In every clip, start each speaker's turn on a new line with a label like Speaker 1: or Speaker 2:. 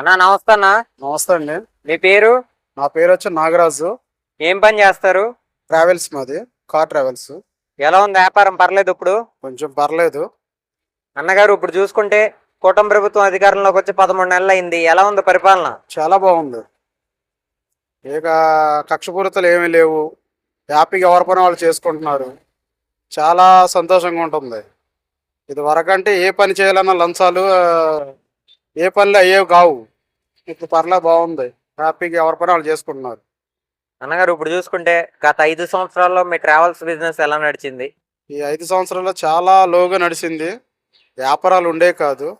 Speaker 1: అన్నా నమస్తే అన్న.
Speaker 2: నమస్తే అండి.
Speaker 1: మీ పేరు?
Speaker 2: నా పేరు వచ్చి నాగరాజు.
Speaker 1: ఏం పని చేస్తారు?
Speaker 2: ట్రావెల్స్ మాది కార్ ట్రావెల్స్.
Speaker 1: ఎలా ఉంది వ్యాపారం? పర్లేదు ఇప్పుడు?
Speaker 2: కొంచెం పర్లేదు.
Speaker 1: అన్నగారు ఇప్పుడు చూసుకుంటే కూటమి ప్రభుత్వం అధికారంలోకి వచ్చి పదమూడు నెలలు అయింది. ఎలా ఉంది పరిపాలన?
Speaker 2: చాలా బాగుంది. ఇక కక్షపూరితలు ఏమీ లేవు. హ్యాపీగా ఎవరి పని వాళ్ళు చేసుకుంటున్నారు. చాలా సంతోషంగా ఉంటుంది. ఇది వరకంటే ఏ పని చేయాలన్నా లంచాలు ఏ పనులు అయ్యేవి కావు. ఇప్పుడు పర్లే బాగుంది. హ్యాపీగా ఎవరి పని వాళ్ళు చేసుకుంటున్నారు.
Speaker 1: అన్నగారు ఇప్పుడు చూసుకుంటే గత ఐదు సంవత్సరాల్లో మీ ట్రావెల్స్ బిజినెస్ ఎలా నడిచింది?
Speaker 2: ఈ ఐదు సంవత్సరాల్లో చాలా లోగా నడిచింది. వ్యాపారాలు ఉండే కాదు.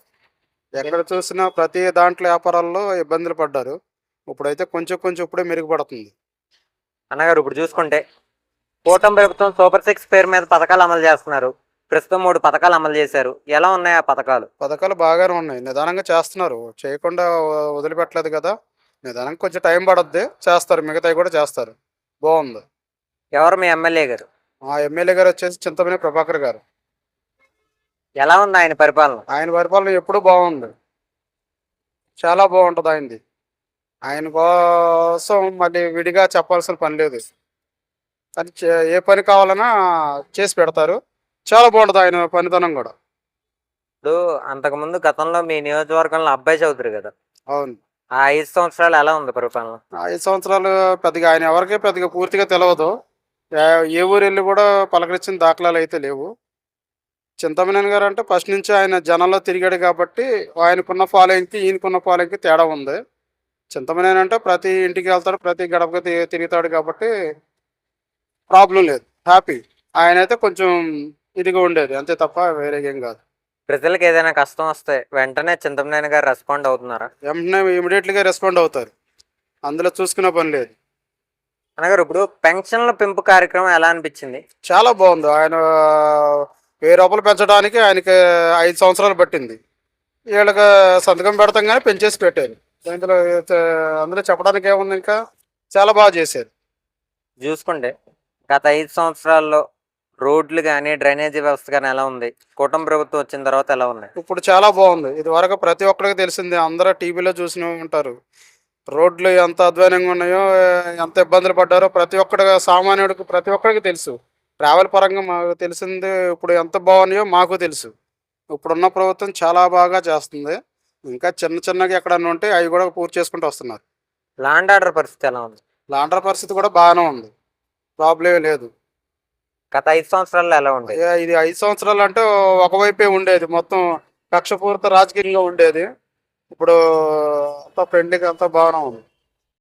Speaker 2: ఎక్కడ చూసినా ప్రతి దాంట్లో వ్యాపారాల్లో ఇబ్బందులు పడ్డారు. ఇప్పుడైతే కొంచెం కొంచెం ఇప్పుడే మెరుగుపడుతుంది.
Speaker 1: అన్నగారు ఇప్పుడు చూసుకుంటే కూటమి ప్రభుత్వం సూపర్ సిక్స్ పేరు మీద పథకాలు అమలు చేస్తున్నారు. ప్రస్తుతం మూడు పథకాలు అమలు చేశారు. ఎలా ఉన్నాయి ఆ పథకాలు?
Speaker 2: పథకాలు బాగానే ఉన్నాయి. నిదానంగా చేస్తున్నారు. చేయకుండా వదిలిపెట్టలేదు కదా. నిదానంగా కొంచెం టైం పడద్ది. చేస్తారు. మిగతావి కూడా చేస్తారు. బాగుంది.
Speaker 1: ఎవరు మీ ఎమ్మెల్యే గారు?
Speaker 2: మా ఎమ్మెల్యే గారు వచ్చేసి చింతమనే ప్రభాకర్ గారు.
Speaker 1: ఎలా ఉంది ఆయన పరిపాలన?
Speaker 2: ఆయన పరిపాలన ఎప్పుడూ బాగుంది. చాలా బాగుంటుంది ఆయనది. ఆయన కోసం మళ్ళీ విడిగా చెప్పాల్సిన పని లేదు. అది ఏ పని కావాలన్నా చేసి పెడతారు. చాలా బాగుంటుంది ఆయన పనితనం కూడా.
Speaker 1: ఇప్పుడు అంతకుముందు గతంలో మీ నియోజకవర్గంలో అబ్బాయి చౌదరి కదా?
Speaker 2: అవును.
Speaker 1: ఆ ఐదు సంవత్సరాలు ఎలా ఉంది పరిపాలన?
Speaker 2: ఐదు సంవత్సరాలు పెద్దగా ఆయన ఎవరికీ పెద్దగా పూర్తిగా తెలియదు ఏ- ఊరు వెళ్ళి కూడా పలకరించిన దాఖలాలు అయితే లేవు. చింతమనేని గారు అంటే ఫస్ట్ నుంచి ఆయన జనంలో తిరిగాడు కాబట్టి ఆయనకున్న ఫాలోయింగ్కి ఈయనకున్న ఫాలోయింగ్కి తేడా ఉంది. చింతమనేని అంటే ప్రతి ఇంటికి వెళ్తాడు ప్రతి గడపకి తిరుగుతాడు కాబట్టి ప్రాబ్లం లేదు. హ్యాపీ. ఆయన అయితే కొంచెం ఇదిగా ఉండేది. అంతే తప్ప వేరే ఏం కాదు.
Speaker 1: ప్రజలకు ఏదైనా కష్టం వస్తే వెంటనే చింతమనేని గారు రెస్పాండ్ అవుతున్నారా?
Speaker 2: వెంటనే ఇమీడియట్లీగా రెస్పాండ్ అవుతారు. అందులో చూసుకునే పని లేదు.
Speaker 1: అనగారు ఇప్పుడు పెన్షన్ల పెంపు కార్యక్రమం ఎలా అనిపించింది?
Speaker 2: చాలా బాగుంది. ఆయన వెయ్యి రూపాయలు పెంచడానికి ఆయనకి ఐదు సంవత్సరాలు పట్టింది. వీళ్ళకి సంతకం పెడతాం కానీ పెంచేసి పెట్టారు. అయితే- అందులో చెప్పడానికి ఏముంది ఇంకా? చాలా బాగా చేశారు.
Speaker 1: చూసుకుంటే గత ఐదు సంవత్సరాల్లో రోడ్లు కానీ డ్రైనేజీ వ్యవస్థ కానీ ఎలా ఉంది? కూటమి ప్రభుత్వం వచ్చిన తర్వాత ఎలా ఉన్నాయి
Speaker 2: ఇప్పుడు చాలా బాగుంది. ఇది వరకు ప్రతి ఒక్కరికి తెలిసింది అందరూ టీవీలో చూసిన ఉంటారు. రోడ్లు ఎంత అధ్వానంగా ఉన్నాయో ఎంత ఇబ్బందులు పడ్డారో ప్రతి ఒక్కడి సామాన్యుడికి ప్రతి ఒక్కరికి తెలుసు. ట్రావెల్ పరంగా మాకు తెలిసింది ఇప్పుడు ఎంత బాగున్నాయో మాకు తెలుసు. ఇప్పుడున్న ప్రభుత్వం చాలా బాగా చేస్తుంది. ఇంకా చిన్న చిన్నగా ఎక్కడన్నా ఉంటే అవి కూడా పూర్తి చేసుకుంటూ వస్తున్నారు.
Speaker 1: లాండ్ ఆర్డర్ పరిస్థితి ఎలా ఉంది?
Speaker 2: లాండర్ పరిస్థితి కూడా బాగానే ఉంది. ప్రాబ్లం లేదు.
Speaker 1: గత ఐదు సంవత్సరాల్లో ఎలా ఉంది
Speaker 2: ఇది ఐదు సంవత్సరాలు అంటే ఒకవైపే ఉండేది. మొత్తం కక్షపూరిత రాజకీయంగా ఉండేది. ఇప్పుడు అంతా ఫ్రెండ్లీగా అంతా బాగానే ఉంది.